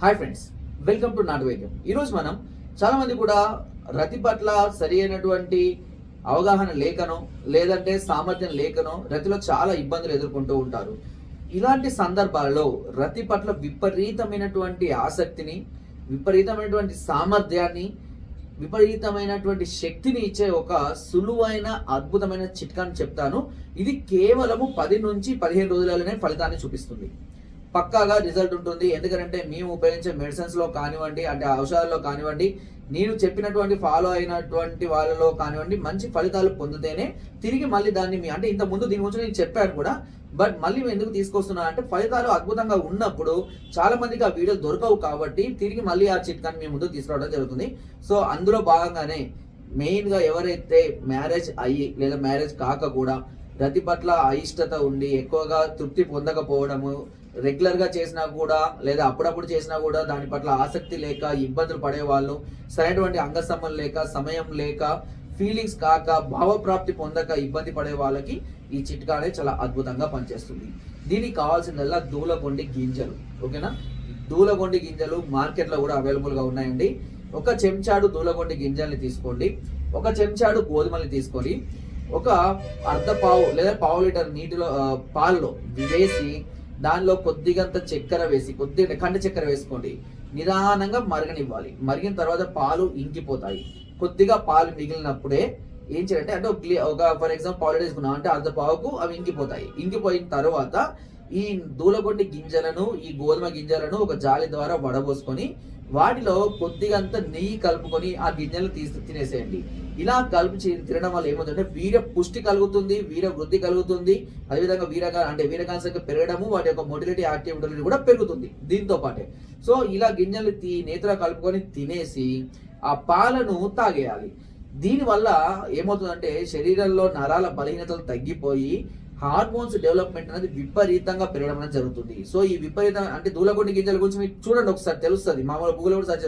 Hi friends welcome to నాటు వైద్యం ఈరోజు మనం చాలా మంది కూడా రతి పట్ల సరి అయినటువంటి అవగాహన లేకనో లేదంటే సామర్థ్యం లేకనో రతిలో చాలా ఇబ్బందులు ఎదుర్కొంటూ ఉంటారు. ఇలాంటి సందర్భాలలో రతి పట్ల విపరీతమైనటువంటి ఆసక్తిని విపరీతమైనటువంటి సామర్థ్యాన్ని విపరీతమైనటువంటి శక్తిని ఇచ్చే ఒక సులువైన అద్భుతమైన చిట్కాని చెప్తాను. ఇది కేవలము పది నుంచి పదిహేను రోజులలోనే ఫలితాన్ని చూపిస్తుంది. పక్కాగా రిజల్ట్ ఉంటుంది. ఎందుకంటే మేము ఉపయోగించే మెడిసిన్స్లో కానివ్వండి అంటే ఔషధాల్లో కానివ్వండి నేను చెప్పినటువంటి ఫాలో అయినటువంటి వాళ్ళలో కానివ్వండి మంచి ఫలితాలు పొందితేనే తిరిగి మళ్ళీ దాన్ని మీ అంటే ఇంత ముందు దీని గురించి నేను చెప్పాను కూడా బట్ మళ్ళీ మేము ఎందుకు తీసుకొస్తున్నా అంటే ఫలితాలు అద్భుతంగా ఉన్నప్పుడు చాలా మందికి ఆ వీడియో దొరకవు కాబట్టి తిరిగి మళ్ళీ ఆ చిట్కాని మీ ముందు తీసుకురావడం జరుగుతుంది. సో అందులో భాగంగానే మెయిన్గా ఎవరైతే మ్యారేజ్ అయ్యి లేదా మ్యారేజ్ కాక కూడా రతి పట్ల అయిష్టత ఉండి ఎక్కువగా తృప్తి పొందకపోవడము రెగ్యులర్గా చేసినా కూడా లేదా అప్పుడప్పుడు చేసినా కూడా దాని పట్ల ఆసక్తి లేక ఇబ్బందులు పడేవాళ్ళు సరైనటువంటి అంగసమ్మం లేక సమయం లేక ఫీలింగ్స్ కాక భావప్రాప్తి పొందక ఇబ్బంది పడే వాళ్ళకి ఈ చిట్కానే చాలా అద్భుతంగా పనిచేస్తుంది. దీనికి కావాల్సిందల్లా దూలగొండి గింజలు ఓకేనా? దూలగొండి గింజలు మార్కెట్లో కూడా అవైలబుల్గా ఉన్నాయండి. ఒక చెంచాడు దూలగొండి గింజల్ని తీసుకోండి. ఒక చెంచాడు గోధుమల్ని తీసుకొని ఒక అర్ధ పావు లేదా పావు లీటర్ నీటిలో పాల్లో పాలలో వేసి దానిలో కొద్దిగంత చక్కెర వేసి కొద్ది కండ చక్కెర వేసుకోండి. నిదానంగా మరగనివ్వాలి. మరిగిన తర్వాత పాలు ఇంకిపోతాయి. కొద్దిగా పాలు మిగిలినప్పుడే ఏం చేయాలంటే అంటే ఒక ఒక ఫర్ ఎగ్జాంపుల్ పాలు వేసుకున్నాం అంటే అర్ధ పావుకు అవి ఇంకిపోతాయి. ఇంకిపోయిన తర్వాత ఈ దూలగొండి గింజలను ఈ గోధుమ గింజలను ఒక జాలి ద్వారా వడబోసుకొని వాటిలో కొద్దిగంత నెయ్యి కలుపుకొని ఆ గింజలను తీసి తినేసేయండి. ఇలా కలిపి తినడం వల్ల ఏమవుతుందంటే వీర పుష్టి కలుగుతుంది వీర వృద్ధి కలుగుతుంది. అదేవిధంగా వీరగా అంటే వీరకాల సంఖ్య పెరగడము వాటి యొక్క మొటిలిటీ యాక్టివిటీ కూడా పెరుగుతుంది దీంతో పాటే. సో ఇలా గింజలు తీ నేతిలో కలుపుకొని తినేసి ఆ పాలను తాగేయాలి. దీనివల్ల ఏమవుతుందంటే శరీరంలో నరాల బలహీనతలు తగ్గిపోయి హార్మోన్స్ డెవలప్మెంట్ అనేది విపరీతంగా పెరగడం అనేది జరుగుతుంది. సో ఈ విపరీతం అంటే దూలగొండి గింజల గురించి మీకు చూడండి ఒకసారి తెలుస్తుంది. మామూలు గూగుల్ కూడా సర్చ్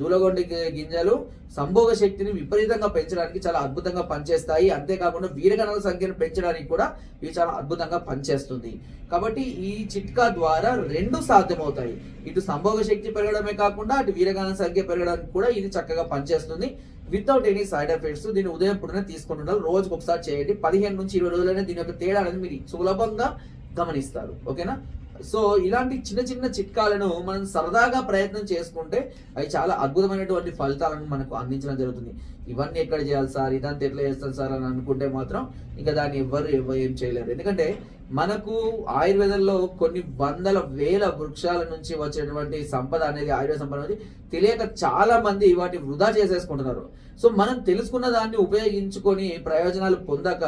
దూలగొండి గింజలు సంభోగ శక్తిని విపరీతంగా పెంచడానికి చాలా అద్భుతంగా పనిచేస్తాయి. అంతేకాకుండా వీరగణాల సంఖ్యను పెంచడానికి కూడా ఇవి చాలా అద్భుతంగా పనిచేస్తుంది. కాబట్టి ఈ చిట్కా ద్వారా రెండు సాధ్యమవుతాయి. ఇటు సంభోగ శక్తి పెరగడమే కాకుండా అటు వీరగణాల సంఖ్య పెరగడానికి కూడా ఇది చక్కగా పనిచేస్తుంది. వితౌట్ ఎనీ సైడ్ ఎఫెక్ట్స్ దీన్ని ఉదయం పూటనే తీసుకుంటున్నారు రోజుకు ఒకసారి చేయండి. పదిహేను నుంచి ఇరవై రోజులైనా దీని యొక్క తేడా అనేది మీరు సులభంగా గమనిస్తారు. ఓకేనా? సో ఇలాంటి చిన్న చిన్న చిట్కాలను మనం సరదాగా ప్రయత్నం చేసుకుంటే అవి చాలా అద్భుతమైనటువంటి ఫలితాలను మనకు అందించడం జరుగుతుంది. ఇవన్నీ ఎక్కడ చేయాలి సార్? ఇదంతా ఎట్లా చేస్తాను సార్? అని అనుకుంటే మాత్రం ఇంకా దాన్ని ఎవ్వరు ఎవ్వరు ఏం చేయలేరు. ఎందుకంటే మనకు ఆయుర్వేదంలో కొన్ని వందల వేల వృక్షాల నుంచి వచ్చేటువంటి సంపద అనేది ఆయుర్వేద సంపద అనేది తెలియక చాలా మంది వాటి వృధా చేసేసుకుంటున్నారు. సో మనం తెలుసుకున్న దాన్ని ఉపయోగించుకొని ప్రయోజనాలు పొందక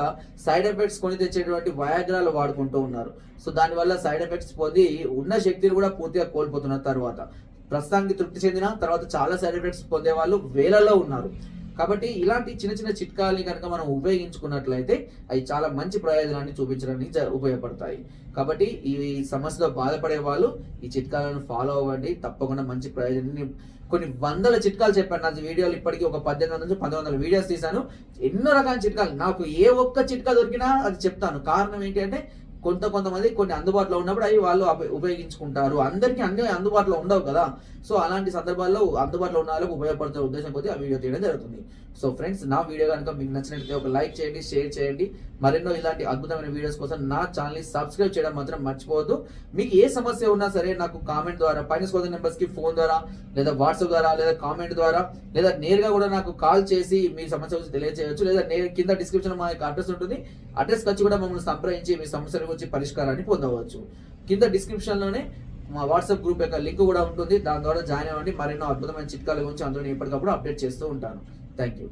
సైడ్ ఎఫెక్ట్స్ కొని తెచ్చేటువంటి వయాగ్రాలు వాడుకుంటూ ఉన్నారు. సో దానివల్ల సైడ్ ఎఫెక్ట్స్ పొంది ఉన్న శక్తిని కూడా పూర్తిగా కోల్పోతున్నారు తర్వాత. ప్రస్తుతానికి తృప్తి చెందిన తర్వాత చాలా సైడ్ ఎఫెక్ట్స్ పొందే వాళ్ళు వేలలో ఉన్నారు. కాబట్టి ఇలాంటి చిన్న చిన్న చిట్కాలని కనుక మనం ఉపయోగించుకున్నట్లయితే అవి చాలా మంచి ప్రయోజనాన్ని చూపించడానికి జ- ఉపయోగపడతాయి. కాబట్టి ఈ సమస్యతో బాధపడే వాళ్ళు ఈ చిట్కాలను ఫాలో అవ్వండి. తప్పకుండా మంచి ప్రయోజనాన్ని కొన్ని వందల చిట్కాలు చెప్పాను. నా వీడియోలు ఇప్పటికీ ఒక పద్దెనిమిది వందల నుంచి పంతొమ్మిది వందల వీడియోస్ తీశాను. ఎన్నో రకాల చిట్కాలు. నాకు ఏ ఒక్క చిట్కా దొరికినా అది చెప్తాను. కారణం ఏంటి అంటే కొంత కొంతమంది కొన్ని అందుబాటులో ఉన్నప్పుడు అవి వాళ్ళు ఉపయోగించుకుంటారు. అందరికీ అన్ని అందుబాటులో ఉండవు కదా. సో అలాంటి సందర్భాల్లో అందుబాటులో ఉన్న వాళ్ళకి ఉపయోగపడుతున్న ఉద్దేశం కొద్దీ ఆ వీడియో తీయడం జరుగుతుంది. సో ఫ్రెండ్స్ నా వీడియో కనుక మీకు నచ్చినట్లయితే ఒక లైక్ చేయండి షేర్ చేయండి. మరెన్నో ఇలాంటి అద్భుతమైన వీడియోస్ కోసం నా ఛానల్ని సబ్స్క్రైబ్ చేయడం మాత్రం మర్చిపోవద్దు. మీకు ఏ సమస్య ఉన్నా సరే నాకు కామెంట్ ద్వారా పైన స్కోదర్ నెంబర్స్కి ఫోన్ ద్వారా లేదా వాట్సాప్ ద్వారా లేదా కామెంట్ ద్వారా లేదా నేరుగా కూడా నాకు కాల్ చేసి మీ సమస్య గురించి తెలియజేయవచ్చు లేదా నే కింద డిస్క్రిప్షన్ మా యొక్క అడ్రస్ ఉంటుంది. అడ్రస్కి వచ్చి కూడా మమ్మల్ని సంప్రదించి మీ సమస్యలు వచ్చి పరిష్కారాన్ని పొందవచ్చు. కింద డిస్క్రిప్షన్లోనే మా వాట్సాప్ గ్రూప్ యొక్క లింక్ కూడా ఉంటుంది. దాని ద్వారా జాయిన్ అవ్వండి. మరెన్నో అద్భుతమైన చిట్కాల గురించి అందులో ఎప్పటికప్పుడు అప్డేట్ చేస్తూ ఉంటాను. Thank you